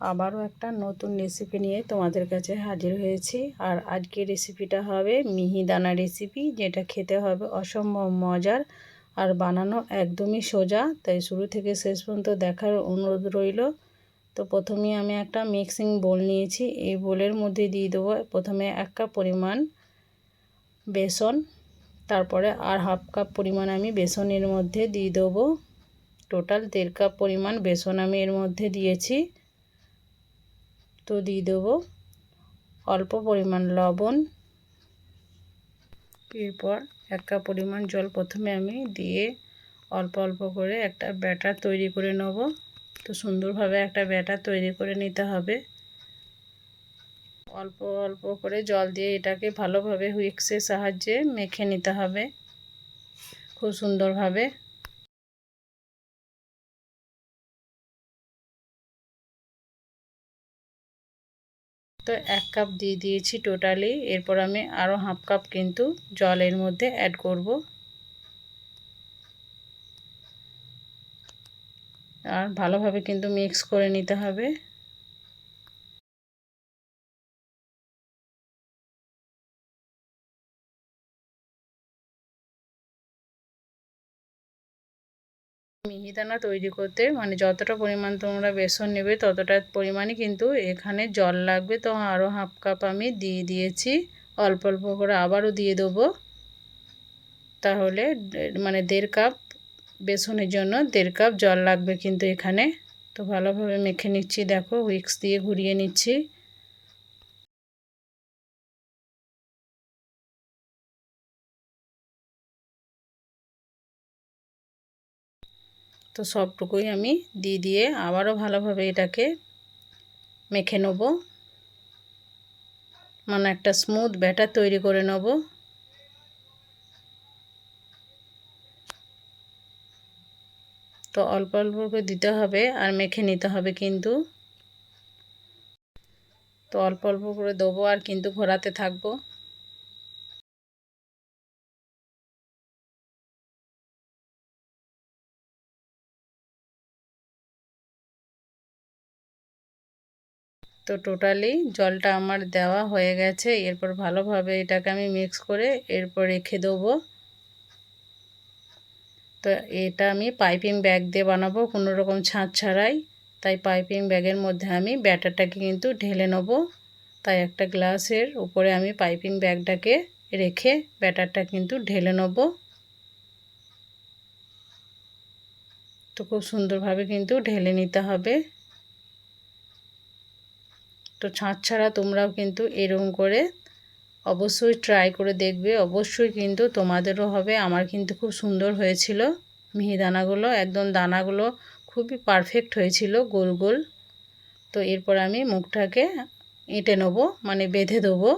আবারও একটা নতুন রেসিপি নিয়ে তোমাদের কাছে হাজির হয়েছি। আর আজকে রেসিপিটা হবে মিহিদানা রেসিপি যেটা খেতে হবে অসম্ভব মজার আর বানানো একদমই সোজা। তাই শুরু থেকে শেষ পর্যন্ত দেখার অনুরোধ রইল। তো প্রথমেই আমি একটা মিক্সিং বোল নিয়েছি। এই বোলের মধ্যে দিয়ে দেবো প্রথমে এক কাপ পরিমাণ বেসন, তারপরে আর হাফ কাপ পরিমাণ আমি বেসনের মধ্যে দিয়ে দেবো। টোটাল দেড় কাপ পরিমাণ বেসন আমি এর মধ্যে দিয়েছি। তো দিয়ে দেবো। অল্প পরিমাণ লবণ। এরপর এক কাপ পরিমাণ জল প্রথমে আমি দিয়ে অল্প অল্প করে একটা ব্যাটার তৈরি করে নেব। তো সুন্দরভাবে একটা ব্যাটার তৈরি করে নিতে হবে। অল্প অল্প করে জল দিয়ে এটাকে ভালোভাবে হুইক্সের সাহায্যে মেখে নিতে হবে। খুব সুন্দরভাবে। তো এক কাপ দিয়ে দিয়েছি টোটালি এরপর আমি আরও হাফ কাপ কিন্তু জলের মধ্যে অ্যাড করব। আর ভালোভাবে কিন্তু মিক্স করে নিতে হবে। মিহিদানা তৈরি করতে। মানে যতটা পরিমাণ তোমরা বেসন নেবে ততটা পরিমাণই কিন্তু এখানে জল লাগবে। তো আরও হাফ কাপ আমি দিয়ে দিয়েছি। অল্প অল্প করে আবারও দিয়ে দেবো। তাহলে মানে দেড় কাপ বেসনের জন্য দেড় কাপ জল লাগবে কিন্তু এখানে। তো ভালোভাবে মেখে নিচ্ছি। দেখো, উইক্স দিয়ে ঘুরিয়ে নিচ্ছি। তো সবটুকুই আমি দিয়ে দিয়ে আবারও ভালোভাবে এটাকে মেখে নেব। মানে একটা স্মুথ ব্যাটার তৈরি করে নেব। তো অল্প অল্প করে দিতে হবে আর মেখে নিতে হবে কিন্তু। তো অল্প অল্প করে দেবো আর কিন্তু ঘোরাতে থাকব। তো টোটালি জলটা আমার দেওয়া হয়ে গেছে। এরপর ভালোভাবে এটাকে আমি মিক্স করে এরপর রেখে দেবো। তো এটা আমি পাইপিং ব্যাগ দিয়ে বানাবো, কোনো রকম ছাঁচ ছাড়াই। তাই পাইপিং ব্যাগের মধ্যে আমি ব্যাটারটাকে কিন্তু ঢেলে নেব। তাই একটা গ্লাসের উপরে আমি পাইপিং ব্যাগটাকে রেখে ব্যাটারটা কিন্তু ঢেলে নেব। তো খুব সুন্দরভাবে কিন্তু ঢেলে নিতে হবে। তো ছাঁচ ছাড়া তোমরাও কিন্তু এরকম করে অবশ্যই ট্রাই করে দেখবে। অবশ্যই কিন্তু তোমাদেরও হবে। আমার কিন্তু খুব সুন্দর হয়েছিল মিহিদানাগুলো একদম দানাগুলো খুবই পারফেক্ট হয়েছিল, গোল গোল। তো এরপর আমি মুখটাকে এঁটে নেব মানে বেঁধে দেবো।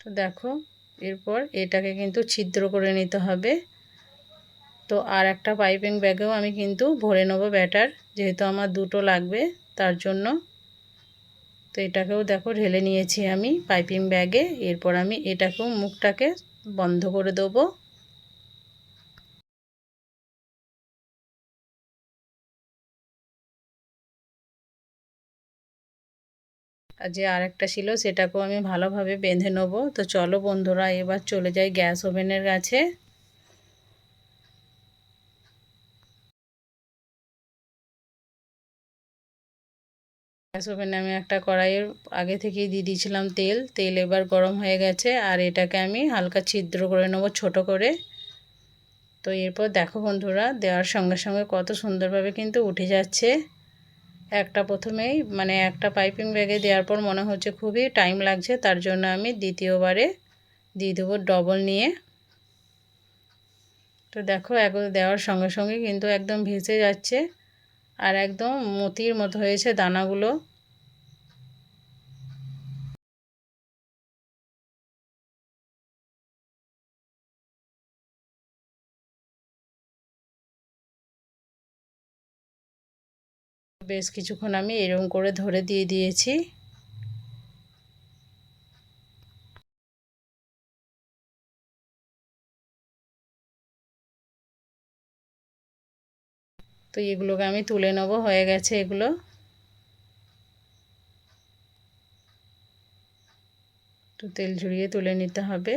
তো দেখো এরপর এটাকে কিন্তু ছিদ্র করে নিতে হবে। তো আর একটা পাইপিং ব্যাগেও আমি কিন্তু ভরে নেব ব্যাটার, যেহেতু আমার দুটো লাগবে তার জন্য। তো এটাকেও দেখো ঢেলে নিয়েছি আমি পাইপিং ব্যাগে। এরপর আমি এটাকেও মুখটাকে বন্ধ করে দেবো। যে আরেকটা ছিল সেটাকেও আমি ভালোভাবে বেঁধে নেব। তো চলো বন্ধুরা, এবার চলে যাই গ্যাস ওভেনের কাছে। গ্যাস ওভেনে আমি একটা কড়াইয়ের আগে থেকেই দিয়ে দিয়েছিলাম তেল। তেল এবার গরম হয়ে গেছে আর এটাকে আমি হালকা ছিদ্র করে নেব ছোট করে। তো এরপর দেখো বন্ধুরা, দেওয়ার সঙ্গে সঙ্গে কত সুন্দরভাবে কিন্তু উঠে যাচ্ছে। একটা প্রথমেই মানে একটা পাইপিং ব্যাগে দেওয়ার পর মনে হচ্ছে খুবই টাইম লাগছে, তার জন্য আমি দ্বিতীয়বারে দিয়ে দেবো ডবল নিয়ে। তো দেখো এক দেওয়ার সঙ্গে সঙ্গে কিন্তু একদম ভেসে যাচ্ছে, আর একদম মতির মতো হয়েছে দানাগুলো। বেশ কিছুক্ষণ আমি এরম করে ধরে দিয়ে দিয়েছি। তো এগুলোকে আমি তুলে নেব, হয়ে গেছে এগুলো। তো তেল ঝুড়িয়ে তুলে নিতে হবে।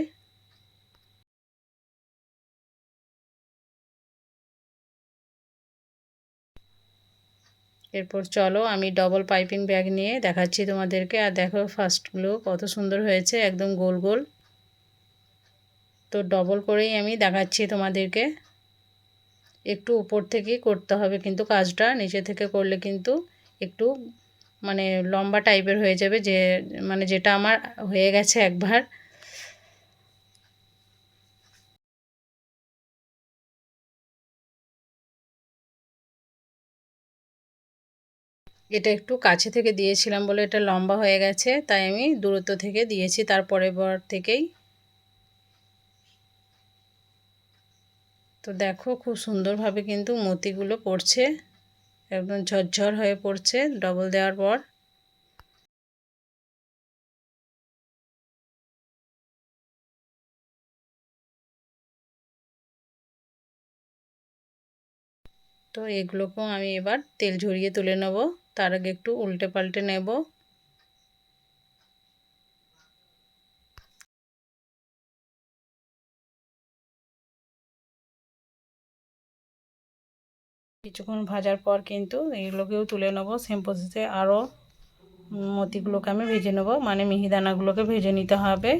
এরপর চলো আমি ডবল পাইপিং ব্যাগ নিয়ে দেখাচ্ছি তোমাদেরকে। আর দেখো ফার্স্টগুলো কত সুন্দর হয়েছে, একদম গোল গোল। তো ডবল করেই আমি দেখাচ্ছি তোমাদেরকে। একটু উপর থেকেই করতে হবে কিন্তু কাজটা, নিচে থেকে করলে কিন্তু একটু মানে লম্বা টাইপের হয়ে যাবে যে মানে যেটা আমার হয়ে গেছে একবার। এটা একটু কাছে থেকে দিয়েছিলাম বলে এটা লম্বা হয়ে গেছে, তাই আমি দূরত্ব থেকে দিয়েছি তারপরের বার থেকেই। তো দেখো খুব সুন্দরভাবে কিন্তু মতিগুলো পড়ছে, একদম ঝরঝর হয়ে পড়ছে ডবল দেওয়ার পর। তো এগুলোকেও আমি এবার তেল ঝরিয়ে তুলে নেব। তার আগে একটু উল্টে পাল্টে নেব। কিছুক্ষণ ভাজার পর কিন্তু এগুলোকেও তুলে নেব। সেম প্রসেসে আরও মতিগুলোকে আমি ভেজে নেব। মানে মিহিদানাগুলোকে ভেজে নিতে হবে।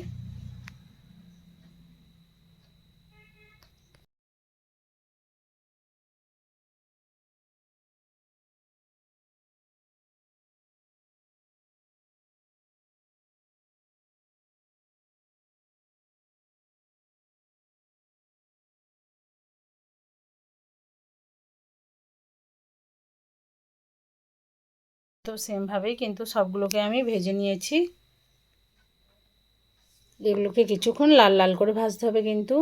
তো সেমভাবেই কিন্তু সবগুলোকে আমি ভেজে নিয়েছি। এগুলোকে কিছুক্ষণ লাল লাল করে ভাজতে হবে কিন্তু।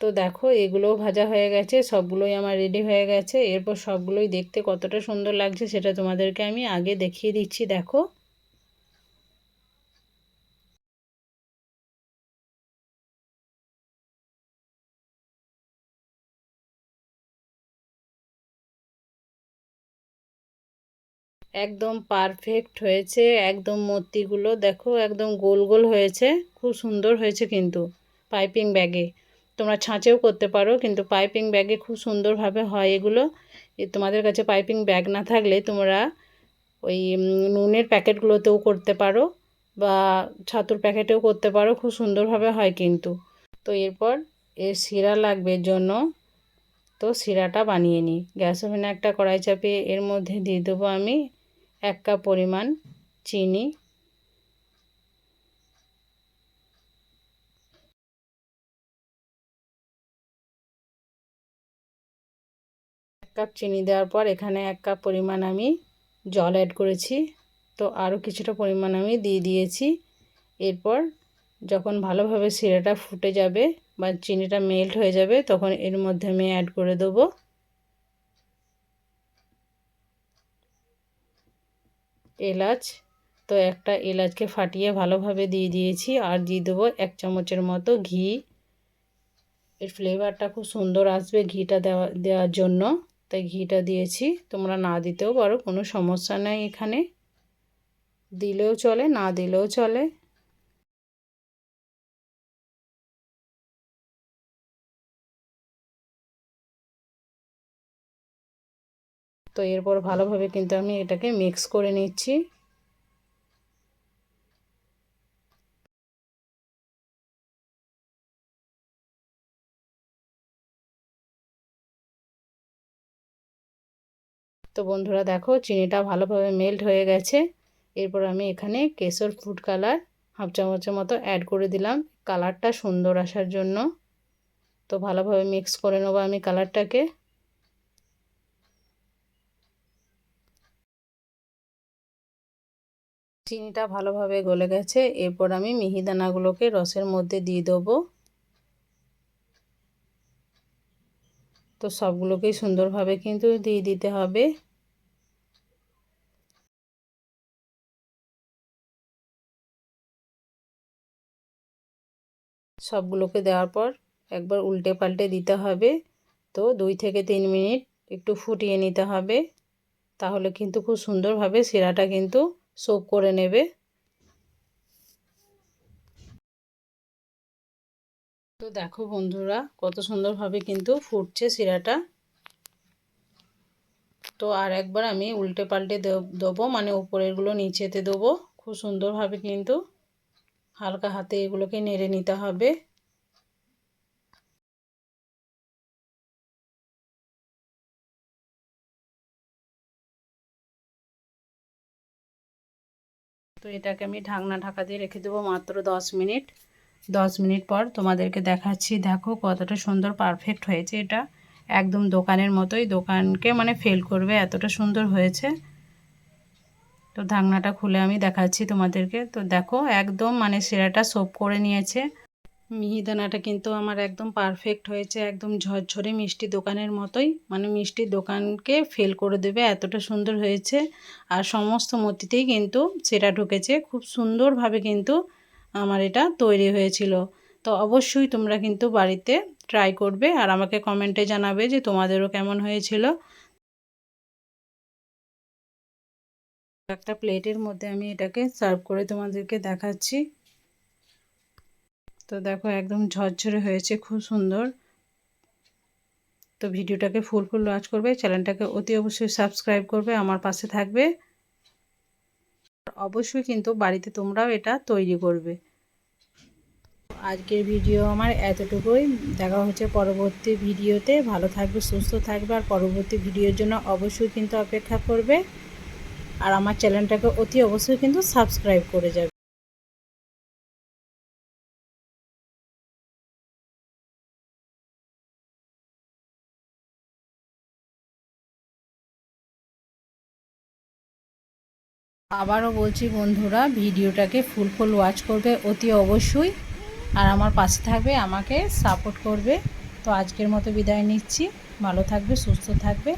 তো দেখো এগুলোও ভাজা হয়ে গেছে, সবগুলোই আমার রেডি হয়ে গেছে। এরপর সবগুলোই দেখতে কতটা সুন্দর লাগছে সেটা তোমাদেরকে আমি আগে দেখিয়ে দিচ্ছি, দেখো। একদম পারফেক্ট হয়েছে, একদম মূর্তিগুলো দেখো একদম গোল গোল হয়েছে, খুব সুন্দর হয়েছে কিন্তু পাইপিং ব্যাগে তোমরা ছাঁচেও করতে পারো কিন্তু পাইপিং ব্যাগে খুব সুন্দরভাবে হয় এগুলো। তোমাদের কাছে পাইপিং ব্যাগ না থাকলে তোমরা ওই নুনের প্যাকেটগুলোতেও করতে পারো বা ছাতুর প্যাকেটেও করতে পারো, খুব সুন্দরভাবে হয় কিন্তু। তো এরপর এর শিরা লাগবে জন্য। তো শিরাটা বানিয়ে নিই। গ্যাস ওভেনে একটা কড়াই চাপিয়ে এর মধ্যে দিয়ে দেবো আমি এক কাপ পরিমাণ চিনি। এক কাপ চিনি দেওয়ার পর এখানে এক কাপ পরিমাণ আমি জল অ্যাড করেছি। তো আরও কিছুটা পরিমাণ আমি দিয়ে দিয়েছি। এরপর যখন ভালোভাবে সিরাটা ফুটে যাবে বা চিনিটা মেল্ট হয়ে যাবে তখন এর মধ্যে আমি অ্যাড করে দেবো। এলাচ। তো একটা এলাচকে ফাটিয়ে ভালোভাবে দিয়ে দিয়েছি আর দিয়ে দেবো এক চামচের মতো ঘি। এর ফ্লেভারটা খুব সুন্দর আসবে ঘিটা দেওয়া, দেওয়ার জন্য। তাই ঘিটা দিয়েছি। তোমরা না দিতেও পারো, কোনো সমস্যা নেই এখানে। দিলেও চলে, না দিলেও চলে। তো এরপর ভালোভাবে কিন্তু আমি এটাকে মিক্স করে নিচ্ছি। তো বন্ধুরা দেখো চিনিটা ভালোভাবে মেল্ট হয়ে গেছে। এরপর আমি এখানে কেশর ফুড কালার হাফ চামচের মতো অ্যাড করে দিলাম। কালারটা সুন্দর আসার জন্য। তো ভালোভাবে মিক্স করে নেব আমি কালারটাকে চিনিটা ভালোভাবে গলে গেছে। এরপর আমি মিহিদানাগুলোকে রসের মধ্যে দিয়ে দেবো। তো সবগুলোকেই সুন্দরভাবে কিন্তু দিয়ে দিতে হবে। সবগুলোকে দেওয়ার পর একবার উল্টে পাল্টে দিতে হবে। তো দুই থেকে তিন মিনিট একটু ফুটিয়ে নিতে হবে। তাহলে কিন্তু খুব সুন্দরভাবে সেরাটা কিন্তু সোপ করে নেবে। তো দেখো বন্ধুরা, কত সুন্দরভাবে কিন্তু ফুটছে শিরাটা। তো আর একবার আমি উল্টে পাল্টে দেবো মানে উপরেরগুলো নিচেতে দেবো। খুব সুন্দরভাবে কিন্তু হালকা হাতে এগুলোকে নেড়ে নিতে হবে। তো এটাকে আমি ঢাকনা ঢাকা দিয়ে রেখে দেবো মাত্র দশ মিনিট। দশ মিনিট পর তোমাদেরকে দেখাচ্ছি, দেখো কতটা সুন্দর পারফেক্ট হয়েছে এটা। একদম দোকানের মতোই, দোকানকে মানে ফেল করবে এতটা সুন্দর হয়েছে। তো ঢাকনাটা খুলে আমি দেখাচ্ছি তোমাদেরকে। তো দেখো একদম মানে সেরাটা সোপ করে নিয়েছে। মিহিদানাটা কিন্তু আমার একদম পারফেক্ট হয়েছে, একদম ঝরঝরে মিষ্টি দোকানের মতোই। মানে মিষ্টির দোকানকে ফেল করে দেবে, এতটা সুন্দর হয়েছে। আর সমস্ত মতিতেই কিন্তু সেটা ঢুকেছে। খুব সুন্দরভাবে কিন্তু আমার এটা তৈরি হয়েছিল। তো অবশ্যই তোমরা কিন্তু বাড়িতে ট্রাই করবে আর আমাকে কমেন্টে জানাবে যে তোমাদেরও কেমন হয়েছিল। একটা প্লেটের মধ্যে আমি এটাকে সার্ভ করে তোমাদেরকে দেখাচ্ছি। তো দেখো একদম ঝরঝরে হয়েছে, খুব সুন্দর। তো ভিডিওটাকে ফুল ফুল ওয়াচ করবে চ্যানেলটাকে অতি অবশ্যই সাবস্ক্রাইব করবে, আমার পাশে থাকবে। অবশ্যই কিন্তু বাড়িতে তোমরাও এটা তৈরি করবে। আজকের ভিডিও আমার এতটুকুই। দেখা হচ্ছে পরবর্তী ভিডিওতে। ভালো থাকবে, সুস্থ থাকবে, আর পরবর্তী ভিডিওর জন্য অবশ্যই কিন্তু অপেক্ষা করবে। আর আমার চ্যানেলটাকে অতি অবশ্যই কিন্তু সাবস্ক্রাইব করে যাবে। আবারও বলছি বন্ধুরা, ভিডিওটাকে ফুল ফুল ওয়াচ করবে অতি অবশ্যই। আর আমার পাশে থাকবে, আমাকে সাপোর্ট করবে। তো আজকের মতো বিদায় নিচ্ছি। ভালো থাকবে, সুস্থ থাকবে।